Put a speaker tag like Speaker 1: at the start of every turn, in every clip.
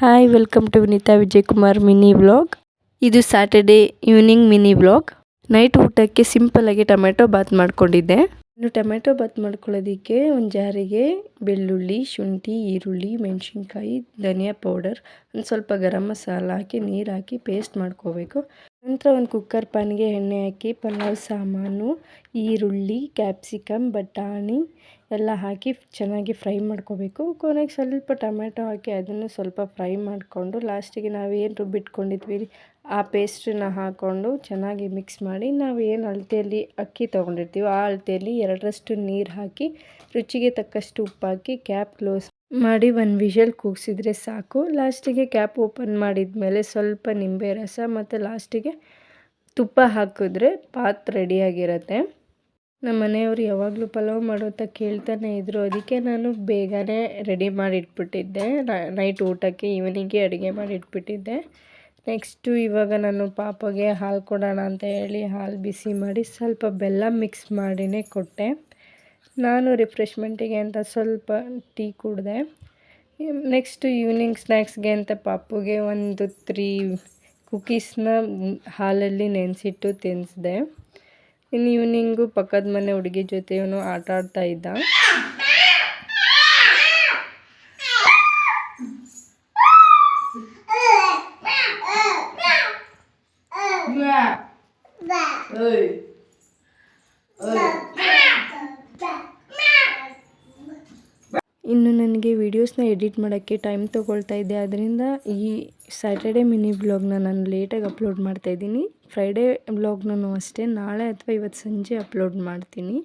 Speaker 1: Hi welcome to Vineeta Vijay Kumar mini vlog ಇದು Saturday evening mini vlog night ಊಟಕ್ಕೆ ಸಿಂಪಲಾಗಿ tomato Baat ಮಾಡ್ಕೊಂಡಿದ್ದೆ. ಇನ್ನು ಟೊಮೆಟೊ ಬಾತ್ ಮಾಡ್ಕೊಳ್ಳೋದಕ್ಕೆ ಒಂದು ಜಾರಿಗೆ ಬೆಳ್ಳುಳ್ಳಿ, ಶುಂಠಿ, ಈರುಳ್ಳಿ, ಮೆಣಸಿನ್ಕಾಯಿ, ಧನಿಯಾ ಪೌಡರ್ ಒಂದು ಸ್ವಲ್ಪ ಗರಂ ಮಸಾಲ ಹಾಕಿ ನೀರು ಹಾಕಿ ಪೇಸ್ಟ್ ಮಾಡ್ಕೋಬೇಕು. ನಂತರ ಒಂದು ಕುಕ್ಕರ್ ಪ್ಯಾನ್ಗೆ ಎಣ್ಣೆ ಹಾಕಿ, ಪಲಾವ್, ಸಾಮಾನು, ಈರುಳ್ಳಿ ಕ್ಯಾಪ್ಸಿಕಮ್ ಬಟಾಣಿ ಎಲ್ಲ ಹಾಕಿ ಚೆನ್ನಾಗಿ ಫ್ರೈ ಮಾಡ್ಕೋಬೇಕು. ಕೊನೆಗೆ ಸ್ವಲ್ಪ ಟೊಮೆಟೊ ಹಾಕಿ ಅದನ್ನು ಸ್ವಲ್ಪ ಫ್ರೈ ಮಾಡಿಕೊಂಡು ಲಾಸ್ಟಿಗೆ ನಾವೇನು ರುಬ್ಬಿಟ್ಕೊಂಡಿದ್ವಿ ಆ ಪೇಸ್ಟನ್ನ ಹಾಕ್ಕೊಂಡು ಚೆನ್ನಾಗಿ ಮಿಕ್ಸ್ ಮಾಡಿ ನಾವು ಏನು ಅಳತೆಯಲ್ಲಿ ಅಕ್ಕಿ ತೊಗೊಂಡಿರ್ತೀವೋ ಆ ಅಳತೆಯಲ್ಲಿ ಎರಡರಷ್ಟು ನೀರು ಹಾಕಿ ರುಚಿಗೆ ತಕ್ಕಷ್ಟು ಉಪ್ಪು ಹಾಕಿ ಕ್ಯಾಪ್ ಕ್ಲೋಸ್ ಮಾಡಿ ಒಂದು ವಿಷಲ್ ಕೂಗಿಸಿದ್ರೆ ಸಾಕು. ಲಾಸ್ಟಿಗೆ ಕ್ಯಾಪ್ ಓಪನ್ ಮಾಡಿದ ಮೇಲೆ ಸ್ವಲ್ಪ ನಿಂಬೆ ರಸ ಮತ್ತು ಲಾಸ್ಟಿಗೆ ತುಪ್ಪ ಹಾಕಿದ್ರೆ ಪಾತ್ ರೆಡಿಯಾಗಿರುತ್ತೆ ನಮ್ಮ ಮನೆಯವರು ಯಾವಾಗಲೂ ಪಲಾವ್ ಮಾಡೋತ ಕೇಳ್ತಾನೆ ಇದ್ದರು ಅದಕ್ಕೆ ನಾನು ಬೇಗನೆ ರೆಡಿ ಮಾಡಿ ಇಟ್ಬಿಟ್ಟಿದ್ದೆ ನೈಟ್ ಊಟಕ್ಕೆ ಈವ್ನಿಂಗೆ ಅಡುಗೆ ಮಾಡಿಟ್ಬಿಟ್ಟಿದ್ದೆ. ನೆಕ್ಸ್ಟು ಇವಾಗ ನಾನು ಪಾಪಗೆ ಹಾಲು ಕೊಡೋಣ ಅಂತ ಹೇಳಿ ಹಾಲು ಬಿಸಿ ಮಾಡಿ ಸ್ವಲ್ಪ ಬೆಲ್ಲ ಮಿಕ್ಸ್ ಮಾಡಿನೇ ಕೊಟ್ಟೆ. ನಾನು ರಿಫ್ರೆಶ್ಮೆಂಟಿಗೆ ಅಂತ ಸ್ವಲ್ಪ ಟೀ ಕುಡಿದೆ. ನೆಕ್ಸ್ಟು ಈವ್ನಿಂಗ್ ಸ್ನ್ಯಾಕ್ಸ್ಗೆ ಅಂತ ಪಾಪುಗೆ ಒಂದು ತ್ರೀ ಕುಕೀಸ್ನ ಹಾಲಲ್ಲಿ ನೆನೆಸಿಟ್ಟು ತಿನ್ನಿಸ್ದೆ ಇನ್ನು ಈವ್ನಿಂಗು ಪಕ್ಕದ ಮನೆ ಹುಡುಗಿ ಜೊತೆ ಇವನು ಆಟ ಆಡ್ತಾ ಇದ್ದ. ಇನ್ನು ನನಗೆ ವೀಡಿಯೋಸ್ನ ಎಡಿಟ್ ಮಾಡೋಕ್ಕೆ ಟೈಮ್ ತೊಗೊಳ್ತಾ ಇದ್ದೆ ಆದ್ದರಿಂದ ಈ ಸ್ಯಾಟರ್ಡೆ ಮಿನಿ ಬ್ಲಾಗ್ನ ನಾನು ಲೇಟಾಗಿ ಅಪ್ಲೋಡ್ ಮಾಡ್ತಾ ಇದ್ದೀನಿ. ಫ್ರೈಡೇ ಬ್ಲಾಗ್ನೂ ಅಷ್ಟೇ, ನಾಳೆ ಅಥವಾ ಇವತ್ತು ಸಂಜೆ ಅಪ್ಲೋಡ್ ಮಾಡ್ತೀನಿ.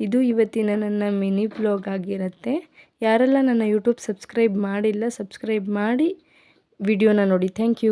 Speaker 1: ಇದು ಇವತ್ತಿನ ನನ್ನ ಮಿನಿ ಬ್ಲಾಗ್ ಆಗಿರುತ್ತೆ. ಯಾರೆಲ್ಲ ನನ್ನ ಯೂಟ್ಯೂಬ್ ಸಬ್ಸ್ಕ್ರೈಬ್ ಮಾಡಿಲ್ಲ ಸಬ್ಸ್ಕ್ರೈಬ್ ಮಾಡಿ ವಿಡಿಯೋನ ನೋಡಿ. Thank you